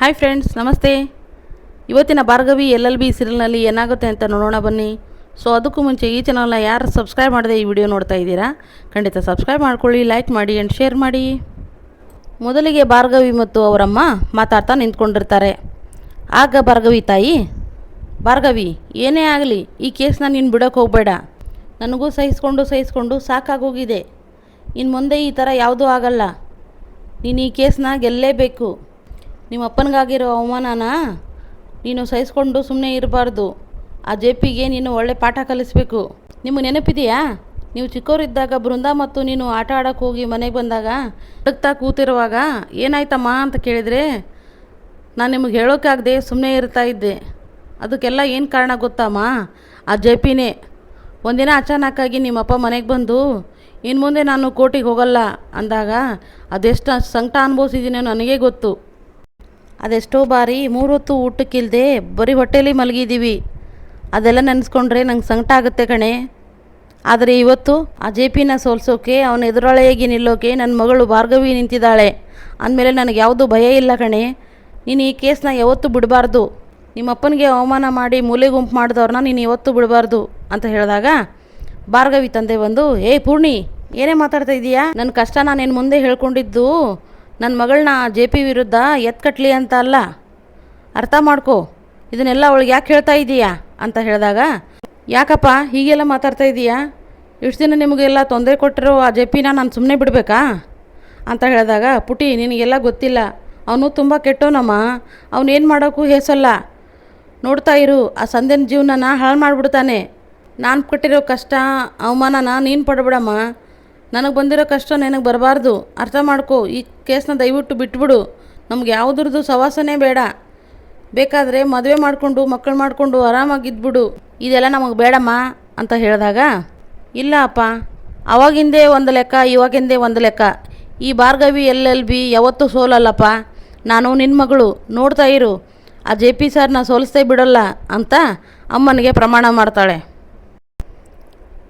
Hi friends ನಮಸ್ತೆ. ಇವತ್ತಿನ Bhargavi L L B ಸೀರಿಯಲ್ನಲ್ಲಿ ಏನಾಗುತ್ತೆ ಅಂತ ನೋಡೋಣ ಬನ್ನಿ. ಸೊ ಅದಕ್ಕೂ ಮುಂಚೆ ಈ ಚಾನಲ್ನ ಯಾರು ಸಬ್ಸ್ಕ್ರೈಬ್ ಮಾಡದೆ ಈ ವಿಡಿಯೋ ನೋಡ್ತಾ ಇದ್ದೀರಾ, ಖಂಡಿತ ಸಬ್ಸ್ಕ್ರೈಬ್ ಮಾಡ್ಕೊಳ್ಳಿ ಲೈಕ್ ಮಾಡಿ ಆ್ಯಂಡ್ ಶೇರ್ ಮಾಡಿ. ಮೊದಲಿಗೆ ಭಾರ್ಗವಿ ಮತ್ತು ಅವರಮ್ಮ ಮಾತಾಡ್ತಾ ನಿಂತ್ಕೊಂಡಿರ್ತಾರೆ. ಆಗ ಭಾರ್ಗವಿ ತಾಯಿ, ಭಾರ್ಗವಿ, ಏನೇ ಆಗಲಿ, ಈ ಕೇಸ್ನ ನೀನು ಬಿಡೋಕೆ ಹೋಗಬೇಡ. ನನಗೂ ಸಹಿಸ್ಕೊಂಡು ಸಹಿಸ್ಕೊಂಡು ಸಾಕಾಗೋಗಿದೆ. ಇನ್ನು ಮುಂದೆ ಈ ಥರ ಯಾವುದೂ ಆಗಲ್ಲ. ನೀನು ಈ ಕೇಸ್ನ ಗೆಲ್ಲೇಬೇಕು. ನಿಮ್ಮ ಅಪ್ಪನಿಗಾಗಿರೋ ಅವಮಾನನ ನೀನು ಸಹಿಸ್ಕೊಂಡು ಸುಮ್ಮನೆ ಇರಬಾರ್ದು. ಆ ಜೆ ಪಿಗೆ ನೀನು ಒಳ್ಳೆ ಪಾಠ ಕಲಿಸ್ಬೇಕು. ನಿಮಗೆ ನೆನಪಿದೆಯಾ? ನೀವು ಚಿಕ್ಕವರಿದ್ದಾಗ ಬೃಂದ ಮತ್ತು ನೀನು ಆಟ ಆಡೋಕ್ಕೆ ಹೋಗಿ ಮನೆಗೆ ಬಂದಾಗ ಅಡಗ್ತಾ ಕೂತಿರುವಾಗ ಏನಾಯ್ತಮ್ಮ ಅಂತ ಕೇಳಿದರೆ, ನಾನು ನಿಮಗೆ ಹೇಳೋಕ್ಕಾಗದೆ ಸುಮ್ಮನೆ ಇರ್ತಾ ಇದ್ದೆ. ಅದಕ್ಕೆಲ್ಲ ಏನು ಕಾರಣ ಗೊತ್ತಮ್ಮ? ಆ ಜೆ ಪಿನೇ. ಒಂದಿನ ಅಚಾನಕ್ಕಾಗಿ ನಿಮ್ಮಪ್ಪ ಮನೆಗೆ ಬಂದು ಇನ್ನು ಮುಂದೆ ನಾನು ಕೋರ್ಟಿಗೆ ಹೋಗಲ್ಲ ಅಂದಾಗ ಅದೆಷ್ಟು ಸಂಕಟ ಅನುಭವಿಸಿದ್ದೀನೋ ನನಗೆ ಗೊತ್ತು. ಅದೆಷ್ಟೋ ಬಾರಿ ಮೂರೊತ್ತು ಊಟಕ್ಕಿಲ್ಲದೆ ಬರೀ ಹೊಟ್ಟೆಲಿ ಮಲಗಿದ್ದೀವಿ. ಅದೆಲ್ಲ ನೆನೆಸ್ಕೊಂಡ್ರೆ ನಂಗೆ ಸಂಕಟ ಆಗುತ್ತೆ ಕಣೆ. ಆದರೆ ಇವತ್ತು ಆ ಜೆ ಪಿನ ಸೋಲ್ಸೋಕೆ, ಅವನ ಎದುರಾಳೆಯಾಗಿ ನಿಲ್ಲೋಕೆ ನನ್ನ ಮಗಳು ಭಾರ್ಗವಿ ನಿಂತಿದ್ದಾಳೆ. ಅಂದಮೇಲೆ ನನಗೆ ಯಾವುದೂ ಭಯ ಇಲ್ಲ ಕಣೆ. ನೀನು ಈ ಕೇಸನ್ನ ಯಾವತ್ತೂ ಬಿಡಬಾರ್ದು. ನಿಮ್ಮಪ್ಪನಿಗೆ ಅವಮಾನ ಮಾಡಿ ಮೂಲೆ ಗುಂಪು ಮಾಡಿದವ್ರನ್ನ ನೀನು ಇವತ್ತು ಬಿಡಬಾರ್ದು ಅಂತ ಹೇಳಿದಾಗ ಭಾರ್ಗವಿ ತಂದೆ ಬಂದು, ಏಯ್ ಪೂರ್ಣಿ, ಏನೇ ಮಾತಾಡ್ತಾ ಇದೀಯಾ? ನನ್ನ ಕಷ್ಟ ನಾನು ನಿನ್ನ ಮುಂದೆ ಹೇಳ್ಕೊಂಡಿದ್ದು ನನ್ನ ಮಗಳನ್ನ ಜೆ ಪಿ ವಿರುದ್ಧ ಎತ್ಕಟ್ಲಿ ಅಂತ ಅಲ್ಲ? ಅರ್ಥ ಮಾಡ್ಕೊ. ಇದನ್ನೆಲ್ಲ ಅವಳಿಗೆ ಯಾಕೆ ಹೇಳ್ತಾ ಇದ್ದೀಯಾ ಅಂತ ಹೇಳಿದಾಗ, ಯಾಕಪ್ಪ ಹೀಗೆಲ್ಲ ಮಾತಾಡ್ತಾ ಇದ್ದೀಯಾ ಇಷ್ಟು ದಿನ ನಿಮಗೆಲ್ಲ ತೊಂದರೆ ಕೊಟ್ಟಿರೋ ಆ ಜೆ ಪಿನ ನಾನು ಸುಮ್ಮನೆ ಬಿಡಬೇಕಾ? ಅಂತ ಹೇಳಿದಾಗ, ಪುಟಿ ನಿನಗೆಲ್ಲ ಗೊತ್ತಿಲ್ಲ. ಅವನು ತುಂಬ ಕೆಟ್ಟವನಮ್ಮ. ಅವನೇನು ಮಾಡೋಕ್ಕೂ ಹೇಸಲ್ಲ. ನೋಡ್ತಾ ಇರು, ಆ ಸಂಧ್ಯನ ಜೀವನನ ಹಾಳು ಮಾಡಿಬಿಡ್ತಾನೆ. ನಾನು ಕೊಟ್ಟಿರೋ ಕಷ್ಟ, ಅವಮಾನನ ನೀನು ಪಡಬೇಡಮ್ಮ. ನನಗೆ ಬಂದಿರೋ ಕಷ್ಟ ನಿನಗೆ ಬರಬಾರ್ದು. ಅರ್ಥ ಮಾಡ್ಕೊ. ಈ ಕೇಸ್ನ ದಯವಿಟ್ಟು ಬಿಟ್ಬಿಡು. ನಮ್ಗೆ ಯಾವುದ್ರದ್ದು ಸವಾಸನೇ ಬೇಡ. ಬೇಕಾದರೆ ಮದುವೆ ಮಾಡಿಕೊಂಡು, ಮಕ್ಕಳು ಮಾಡಿಕೊಂಡು ಆರಾಮಾಗಿದ್ಬಿಡು ಇದೆಲ್ಲ ನಮಗೆ ಬೇಡಮ್ಮ ಅಂತ ಹೇಳಿದಾಗ, ಇಲ್ಲ ಅಪ್ಪ. ಅವಾಗಿಂದೇ ಒಂದು ಲೆಕ್ಕ, ಇವಾಗಿಂದೇ ಒಂದು ಲೆಕ್ಕ. ಈ ಭಾರ್ಗವಿ ಎಲ್ ಬಿ ಯಾವತ್ತೂ ಸೋಲಲ್ಲಪ್ಪ. ನಾನು ನಿನ್ನ ಮಗಳು. ನೋಡ್ತಾ ಇರು. ಆ ಜೆ ಪಿ ಸರ್ನ ಸೋಲಿಸ್ತೇ ಬಿಡಲ್ಲ ಅಂತ ಅಮ್ಮನಿಗೆ ಪ್ರಮಾಣ ಮಾಡ್ತಾಳೆ.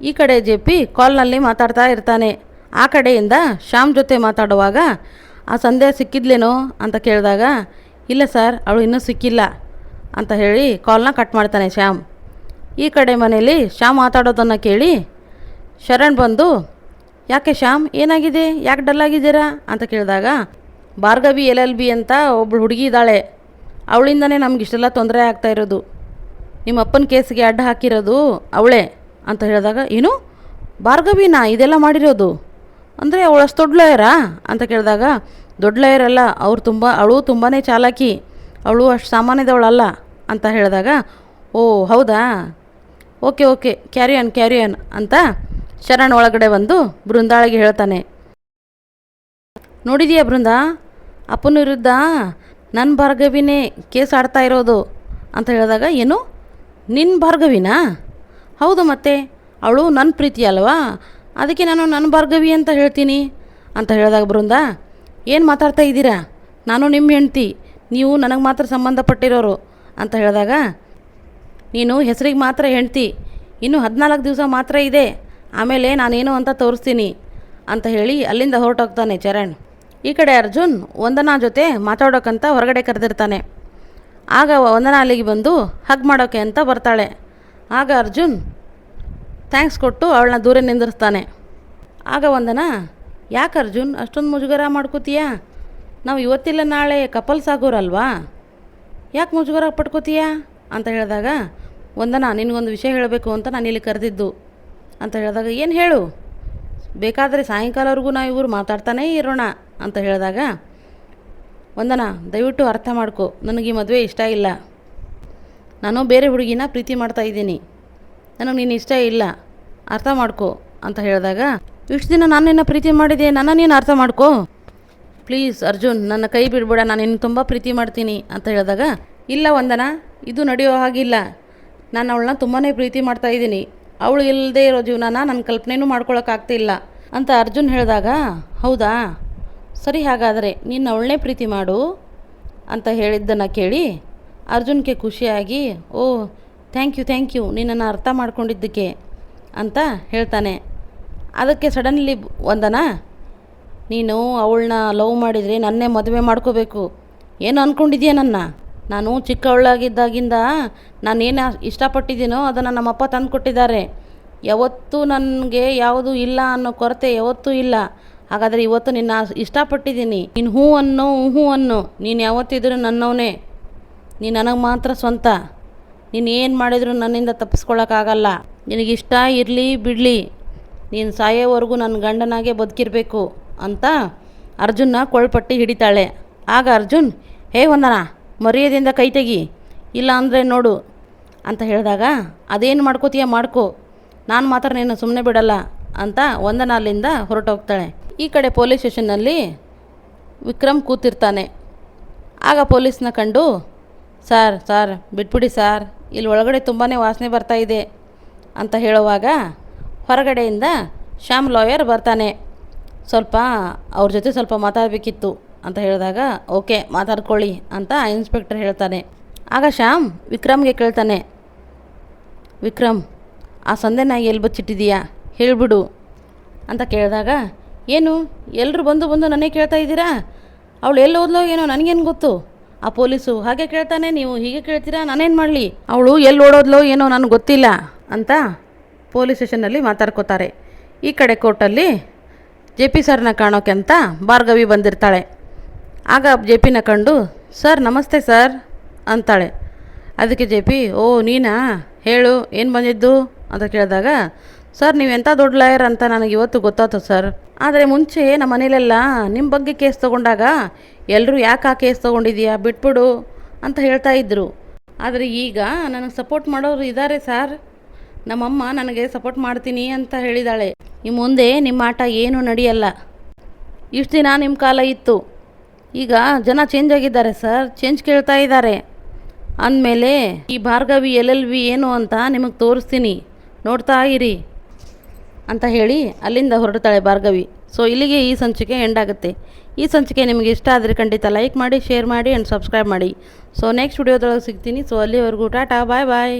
ಈ ಕಡೆ ಜೆ ಪಿ ಕಾಲ್ನಲ್ಲಿ ಮಾತಾಡ್ತಾ ಇರ್ತಾನೆ. ಆ ಕಡೆಯಿಂದ ಶ್ಯಾಮ್ ಜೊತೆ ಮಾತಾಡುವಾಗ, ಆ ಸಂಧ್ಯಾ ಸಿಕ್ಕಿದ್ಲೇನೋ? ಅಂತ ಕೇಳಿದಾಗ, ಇಲ್ಲ ಸರ್, ಅವಳು ಇನ್ನೂ ಸಿಕ್ಕಿಲ್ಲ, ಅಂತ ಹೇಳಿ ಕಾಲ್ನ ಕಟ್ ಮಾಡ್ತಾನೆ ಶ್ಯಾಮ್. ಈ ಕಡೆ ಮನೇಲಿ ಶ್ಯಾಮ್ ಮಾತಾಡೋದನ್ನು ಕೇಳಿ ಶರಣ್ ಬಂದು, ಯಾಕೆ ಶ್ಯಾಮ್, ಏನಾಗಿದೆ? ಯಾಕೆ ಡಲ್ ಆಗಿದ್ದೀರಾ? ಅಂತ ಕೇಳಿದಾಗ, ಭಾರ್ಗವಿ ಎಲ್ ಎಲ್ ಬಿ ಅಂತ ಒಬ್ಬಳು ಹುಡುಗಿ ಇದ್ದಾಳೆ. ಅವಳಿಂದನೇ ನಮ್ಗೆ ಇಷ್ಟೆಲ್ಲ ತೊಂದರೆ ಆಗ್ತಾ ಇರೋದು. ನಿಮ್ಮ ಅಪ್ಪನ ಕೇಸಿಗೆ ಅಡ್ಡ ಹಾಕಿರೋದು ಅವಳೇ. ಅಂತ ಹೇಳಿದಾಗ, ಏನು? ಭಾರ್ಗವಿನ ಇದೆಲ್ಲ ಮಾಡಿರೋದು. ಅಂದರೆ ಅವಳು ಅಷ್ಟು ದೊಡ್ಡ ಲಾಯರಾ ಅಂತ ಕೇಳಿದಾಗ, ದೊಡ್ಡ ಲಾಯರ್ ಅಲ್ಲ, ಅವ್ರು ತುಂಬ, ಅವಳು ತುಂಬಾ ಚಾಲಾಕಿ. ಅವಳು ಅಷ್ಟು ಸಾಮಾನ್ಯದವಳಲ್ಲ ಅಂತ ಹೇಳಿದಾಗ, ಓ, ಹೌದಾ? Okay okay carry on carry on ಅಂತ ಶರಣ್ ಒಳಗಡೆ ಬಂದು ಬೃಂದಾಳಿಗೆ ಹೇಳ್ತಾನೆ. ನೋಡಿದೀಯ ಬೃಂದ? ಅಪ್ಪನ ವಿರುದ್ಧ ನನ್ನ ಭಾರ್ಗವಿನೇ ಕೇಸ್ ಆಡ್ತಾ ಇರೋದು ಅಂತ ಹೇಳಿದಾಗ, ಏನು? ನಿನ್ನ ಭಾರ್ಗವಿನಾ? ಹೌದು ಮತ್ತೆ, ಅವಳು ನನ್ನ ಪ್ರೀತಿ ಅಲ್ವಾ? ಅದಕ್ಕೆ ನಾನು ನನ್ನ ಭಾರ್ಗವಿ ಅಂತ ಹೇಳ್ತೀನಿ. ಅಂತ ಹೇಳಿದಾಗ ಬೃಂದ, ಏನು ಮಾತಾಡ್ತಾ ಇದ್ದೀರಾ? ನಾನು ನಿಮ್ಮ ಹೆಂಡ್ತಿ, ನೀವು ನನಗೆ ಮಾತ್ರ ಸಂಬಂಧಪಟ್ಟಿರೋರು ಅಂತ ಹೇಳಿದಾಗ, ನೀನು ಹೆಸರಿಗೆ ಮಾತ್ರ ಹೆಂಡ್ತಿ, ಇನ್ನು ಹದಿನಾಲ್ಕು ದಿವಸ ಮಾತ್ರ ಇದೆ, ಆಮೇಲೆ ನಾನೇನು ಅಂತ ತೋರಿಸ್ತೀನಿ ಅಂತ ಹೇಳಿ ಅಲ್ಲಿಂದ ಹೊರಟೋಗ್ತಾನೆ ಚರಣ್. ಈ ಕಡೆ ಅರ್ಜುನ್ ವಂದನಾ ಜೊತೆ ಮಾತಾಡೋಕ್ಕಂತ ಹೊರಗಡೆ ಕರೆದಿರ್ತಾನೆ. ಆಗ ವಂದನಾ ಅಲ್ಲಿಗೆ ಬಂದು, ಹಗ್ ಮಾಡೋಕ್ಕೆ ಅಂತ ಬರ್ತಾಳೆ. ಆಗ ಅರ್ಜುನ್ ಥ್ಯಾಂಕ್ಸ್ ಕೊಟ್ಟು ಅವಳನ್ನ ದೂರ ನಿಂದಿರ್ತಾನೆ ಆಗ ವಂದನ, ಯಾಕೆ ಅರ್ಜುನ್, ಅಷ್ಟೊಂದು ಮುಜುಗರ ಮಾಡ್ಕೋತೀಯಾ? ನಾವು ಇವತ್ತಿಲ್ಲ, ನಾಳೆ ಕಪಲ್ಸ್ ಆಗೋರಲ್ವಾ? ಯಾಕೆ ಮುಜುಗರ ಪಟ್ಕೋತೀಯಾ? ಅಂತ ಹೇಳಿದಾಗ ಒಂದನ ನಿನಗೊಂದು ವಿಷಯ ಹೇಳಬೇಕು ಅಂತ ನಾನು ಇಲ್ಲಿ ಕರೆದಿದ್ದು. ಅಂತ ಹೇಳಿದಾಗ, ಏನು ಹೇಳು? ಬೇಕಾದರೆ ಸಾಯಂಕಾಲವರೆಗೂ ನಾವು ಇವರು ಮಾತಾಡ್ತಾನೇ ಇರೋಣ ಅಂತ ಹೇಳಿದಾಗ ಒಂದನ ದಯವಿಟ್ಟು ಅರ್ಥ ಮಾಡ್ಕೊ, ನನಗೆ ಈ ಮದುವೆ ಇಷ್ಟ ಇಲ್ಲ. ನಾನು ಬೇರೆ ಹುಡುಗಿನ ಪ್ರೀತಿ ಮಾಡ್ತಾ ಇದ್ದೀನಿ. ನನಗೆ ನೀನು ಇಷ್ಟ ಇಲ್ಲ. ಅರ್ಥ ಮಾಡ್ಕೊ ಅಂತ ಹೇಳಿದಾಗ, ಇಷ್ಟು ದಿನ ನಾನು ನಿನ್ನ ಪ್ರೀತಿ ಮಾಡಿದೆ, ನನ್ನ ನೀನು ಅರ್ಥ ಮಾಡ್ಕೊ. ಪ್ಲೀಸ್ ಅರ್ಜುನ್, ನನ್ನ ಕೈ ಬಿಡ್ಬೇಡ, ನಾನು ನಿನ್ನ ತುಂಬ ಪ್ರೀತಿ ಮಾಡ್ತೀನಿ ಅಂತ ಹೇಳಿದಾಗ, ಇಲ್ಲ ವಂದನ, ಇದು ನಡೆಯೋ ಹಾಗಿಲ್ಲ. ನಾನು ಅವಳನ್ನ ತುಂಬಾ ಪ್ರೀತಿ ಮಾಡ್ತಾ ಇದ್ದೀನಿ. ಅವಳು ಇಲ್ಲದೆ ಇರೋ ಜೀವನನ ನನ್ನ ಕಲ್ಪನೆನೂ ಮಾಡ್ಕೊಳ್ಳೋಕ್ಕಾಗ್ತಿಲ್ಲ ಅಂತ ಅರ್ಜುನ್ ಹೇಳಿದಾಗ, ಹೌದಾ? ಸರಿ ಹಾಗಾದರೆ, ನೀನು ಅವಳನ್ನೇ ಪ್ರೀತಿ ಮಾಡು ಅಂತ ಹೇಳಿದ್ದನ್ನು ಕೇಳಿ ಅರ್ಜುನ್ಗೆ ಖುಷಿಯಾಗಿ, ಓ ಥ್ಯಾಂಕ್ ಯು ಥ್ಯಾಂಕ್ ಯು ನಿನ್ನನ್ನು ಅರ್ಥ ಮಾಡ್ಕೊಂಡಿದ್ದಕ್ಕೆ, ಅಂತ ಹೇಳ್ತಾನೆ. ಅದಕ್ಕೆ ಸಡನ್ಲಿ ಒಂದನ ನೀನು ಅವಳನ್ನ ಲವ್ ಮಾಡಿದರೆ ನನ್ನೇ ಮದುವೆ ಮಾಡ್ಕೋಬೇಕು. ಏನು ಅಂದ್ಕೊಂಡಿದ್ಯಾ ನನ್ನ? ನಾನು ಚಿಕ್ಕವಳಾಗಿದ್ದಾಗಿಂದ ನಾನೇನು ಇಷ್ಟಪಟ್ಟಿದ್ದೀನೋ ಅದನ್ನು ನಮ್ಮಪ್ಪ ತಂದು ಕೊಟ್ಟಿದ್ದಾರೆ. ಯಾವತ್ತೂ ನನಗೆ ಯಾವುದು ಇಲ್ಲ ಅನ್ನೋ ಕೊರತೆ ಯಾವತ್ತೂ ಇಲ್ಲ. ಹಾಗಾದರೆ ಇವತ್ತು ನಿನ್ನ ಇಷ್ಟಪಟ್ಟಿದ್ದೀನಿ. ನೀನು ಹ್ಞೂ ಅನ್ನೋ ಹ್ಞೂ ಅನ್ನೋ, ನೀನು ಯಾವತ್ತಿದ್ರೂ ನನ್ನವನೇ. ನೀನು ನನಗೆ ಮಾತ್ರ ಸ್ವಂತ. ನೀನು ಏನು ಮಾಡಿದರೂ ನನ್ನಿಂದ ತಪ್ಪಿಸ್ಕೊಳ್ಳೋಕ್ಕಾಗಲ್ಲ ನಿನಗಿಷ್ಟ ಇರಲಿ ಬಿಡಲಿ. ನೀನು ಸಾಯೋವರೆಗೂ ನನ್ನ ಗಂಡನಾಗೆ ಬದುಕಿರಬೇಕು ಅಂತ ಅರ್ಜುನ್ನ ಕೊಳ್ಪಟ್ಟಿ ಹಿಡಿತಾಳೆ. ಆಗ ಅರ್ಜುನ್, ಹೇ ವಂದನ, ಮರ್ಯಾದೆಯಿಂದ ಕೈ ತೆಗಿ. ಇಲ್ಲ ಅಂದರೆ ನೋಡು ಅಂತ ಹೇಳಿದಾಗ, ಅದೇನು ಮಾಡ್ಕೋತೀಯ ಮಾಡ್ಕೋ. ನಾನು ಮಾತ್ರ ನೀನು ಸುಮ್ಮನೆ ಬಿಡಲ್ಲ ಅಂತ ವಂದನ ಅಲ್ಲಿಂದ ಹೊರಟೋಗ್ತಾಳೆ. ಈ ಕಡೆ ಪೊಲೀಸ್ ಸ್ಟೇಷನ್ನಲ್ಲಿ ವಿಕ್ರಮ್ ಕೂತಿರ್ತಾನೆ. ಆಗ ಪೊಲೀಸ್ನ ಕಂಡು ಸಾರ್ ಸಾರ್, ಬಿಟ್ಬಿಡಿ ಸಾರ್. ಇಲ್ಲಿ ಒಳಗಡೆ ತುಂಬಾ ವಾಸನೆ ಬರ್ತಾ ಇದೆ ಅಂತ ಹೇಳುವಾಗ ಹೊರಗಡೆಯಿಂದ ಶ್ಯಾಮ್ ಲಾಯರ್ ಬರ್ತಾನೆ. ಸ್ವಲ್ಪ ಅವ್ರ ಜೊತೆ ಸ್ವಲ್ಪ ಮಾತಾಡಬೇಕಿತ್ತು ಅಂತ ಹೇಳಿದಾಗ, ಓಕೆ, ಮಾತಾಡ್ಕೊಳ್ಳಿ ಅಂತ ಇನ್ಸ್ಪೆಕ್ಟರ್ ಹೇಳ್ತಾನೆ. ಆಗ ಶ್ಯಾಮ್ ವಿಕ್ರಮ್ಗೆ ಕೇಳ್ತಾನೆ, ವಿಕ್ರಮ್, ಆ ಸಂದೆನ ಎಲ್ಲಿ ಬಚ್ಚಿಟ್ಟಿದೀಯಾ? ಹೇಳಿಬಿಡು ಅಂತ ಕೇಳಿದಾಗ, ಏನು ಎಲ್ಲರೂ ಬಂದು ಬಂದು ನನಗೆ ಕೇಳ್ತಾ ಇದ್ದೀರಾ? ಅವಳು ಎಲ್ಲಿ ಓದ್ಲೋ ಏನೋ ನನಗೇನು ಗೊತ್ತು? ಆ ಪೊಲೀಸು, ಹಾಗೆ ಕೇಳ್ತಾನೆ, ನೀವು ಹೀಗೆ ಕೇಳ್ತೀರಾ? ನಾನೇನು ಮಾಡಲಿ? ಅವಳು ಎಲ್ಲಿ ಓಡೋದ್ಲೋ ಏನೋ ನನಗೆ ಗೊತ್ತಿಲ್ಲ ಅಂತ ಪೊಲೀಸ್ ಸ್ಟೇಷನಲ್ಲಿ ಮಾತಾಡ್ಕೋತಾರೆ. ಈ ಕಡೆ ಕೋರ್ಟಲ್ಲಿ ಜೆ ಪಿ ಸರ್ನ ಕಾಣೋಕೆ ಅಂತ ಭಾರ್ಗವಿ ಬಂದಿರ್ತಾಳೆ. ಆಗ ಜೆ ಪಿನ ಕಂಡು, ಸರ್, ನಮಸ್ತೆ ಸರ್ ಅಂತಾಳೆ. ಅದಕ್ಕೆ ಜೆ ಪಿ, ಓ, ನೀನಾ? ಹೇಳು, ಏನು ಬಂದಿದ್ದು? ಅಂತ ಕೇಳಿದಾಗ ಸರ್ ನೀವು ಎಂಥ ದೊಡ್ಡ ಲಾಯರ್ ಅಂತ ನನಗೆ ಇವತ್ತು ಗೊತ್ತಾಯ್ತು ಸರ್ ಆದರೆ ಮುಂಚೆ ನಮ್ಮ ಮನೇಲೆಲ್ಲ ನಿಮ್ಮ ಬಗ್ಗೆ ಕೇಸ್ ತೊಗೊಂಡಾಗ ಎಲ್ಲರೂ ಯಾಕೆ ಆ ಕೇಸ್ ತೊಗೊಂಡಿದ್ದೀಯಾ? ಬಿಟ್ಬಿಡು, ಅಂತ ಹೇಳ್ತಾ ಇದ್ದರು ಆದರೆ ಈಗ ನನಗೆ ಸಪೋರ್ಟ್ ಮಾಡೋರು ಇದ್ದಾರೆ ಸರ್ ನಮ್ಮಮ್ಮ ನನಗೆ ಸಪೋರ್ಟ್ ಮಾಡ್ತೀನಿ ಅಂತ ಹೇಳಿದಾಳೆ. ಈ ಮುಂದೆ ನಿಮ್ಮ ಆಟ ಏನೂ ನಡೆಯಲ್ಲ. ಇಷ್ಟು ದಿನ ನಿಮ್ಮ ಕಾಲ ಇತ್ತು. ಈಗ ಜನ ಚೇಂಜ್ ಆಗಿದ್ದಾರೆ ಸರ್ ಚೇಂಜ್ ಕೇಳ್ತಾ ಇದ್ದಾರೆ. ಅಂದಮೇಲೆ ಈ ಭಾರ್ಗವಿ, ಎಲ್ ಎಲ್ ವಿ ಏನು ಅಂತ ನಿಮಗೆ ತೋರಿಸ್ತೀನಿ. ನೋಡ್ತಾ ಇರಿ. ಅಂತ ಹೇಳಿ ಅಲ್ಲಿಂದ ಹೊರಡ್ತಾಳೆ ಭಾರ್ಗವಿ. ಸೊ ಇಲ್ಲಿಗೆ ಈ ಸಂಚಿಕೆ ಎಂಡ್ ಆಗುತ್ತೆ. ಈ ಸಂಚಿಕೆ ನಿಮಗೆ ಇಷ್ಟ ಆದರೆ ಖಂಡಿತ ಲೈಕ್ ಮಾಡಿ ಶೇರ್ ಮಾಡಿ ಆ್ಯಂಡ್ ಸಬ್ಸ್ಕ್ರೈಬ್ ಮಾಡಿ. ಸೊ ನೆಕ್ಸ್ಟ್ ವಿಡಿಯೋದೊಳಗೆ ಸಿಗ್ತೀನಿ. ಸೊ ಅಲ್ಲಿವರೆಗೂ ಟಾಟಾ ಬಾಯ್ ಬಾಯ್